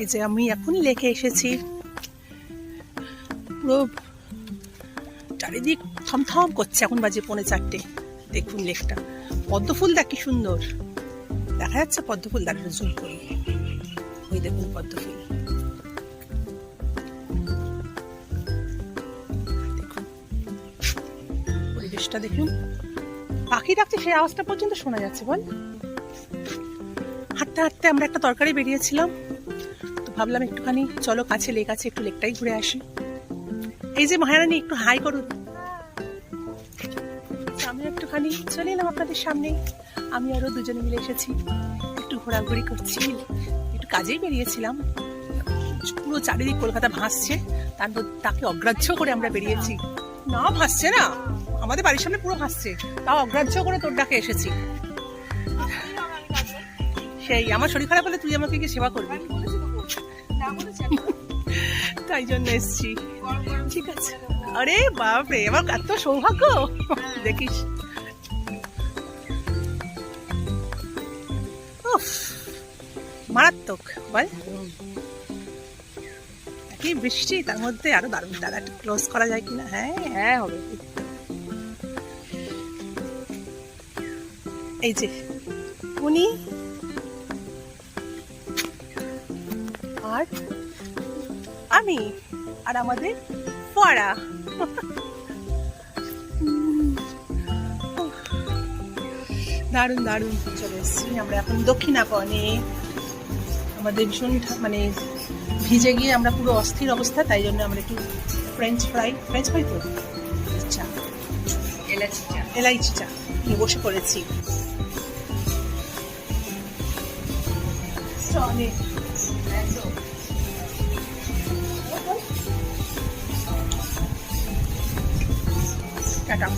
এই যে আমি এখন লেখে এসেছি। পুরো চারিদিক থমথম করছে এখন বাজে পৌনে চারটে। দেখুন লেকটা পদ্ম দেখ কি সুন্দর। দেখা যাচ্ছে পদ্ম ফুল দাঁড়ানো জুম করি। ওই দেখুন পদ্ম ফুল পরিবেশটা দেখুন। পাখি ডাকছে সেই আওয়াজটা পর্যন্ত শোনা যাচ্ছে, বল। হাঁটতে হাঁটতে আমরা একটা তরকারি বেরিয়েছিলাম। ভাবলাম একটুখানি, চলো কাছে লেক আছে, একটু লেকটাই ঘুরে আসি। এই যে মহারানী, একটু হাই করুন। আমি একটুখানি চলে এলাম আপনাদের সামনে। আমি আরও দুজনে মিলে এসেছি। একটু ঘোরাঘুরি করছি। একটু কাজেই বেরিয়েছিলাম। পুরো চারিদিক কলকাতা ভাসছে। তারপর তাকে অগ্রাহ্য করে আমরা বেরিয়েছি। না, ভাসছে না। আমাদের বাড়ির সামনে পুরো ভাসছে। তাও অগ্রাহ্য করে তোর ডাকে এসেছি। সেই, আমার শরীর খারাপ হলে তুই আমাকে গিয়ে সেবা করবি। তাই জন্য এসছি। ঠিক আছে। আরে বাপরে আমার এত সৌভাগ্য। দেখিস। মারাত্মক বল। কি বৃষ্টি তার মধ্যে আরও দারুণ দাদা একটু ক্লোজ করা যায় কিনা? হ্যাঁ হ্যাঁ হবে। এই যে উনি আর আমি আর আমাদের ফোয়ারা। দারুণ দারুণ চলে এসেছি। আমরা এখন দক্ষিণাপনে আমাদের ভীষণ মানে ভিজে গিয়ে আমরা পুরো অস্থির অবস্থা তাই জন্য আমরা একটু ফ্রেঞ্চ ফ্রাই ফ্রেঞ্চ ফ্রাই তো? চা এলাচি চা। এলাইচি চা নিয়ে বসে পড়েছি। 家长，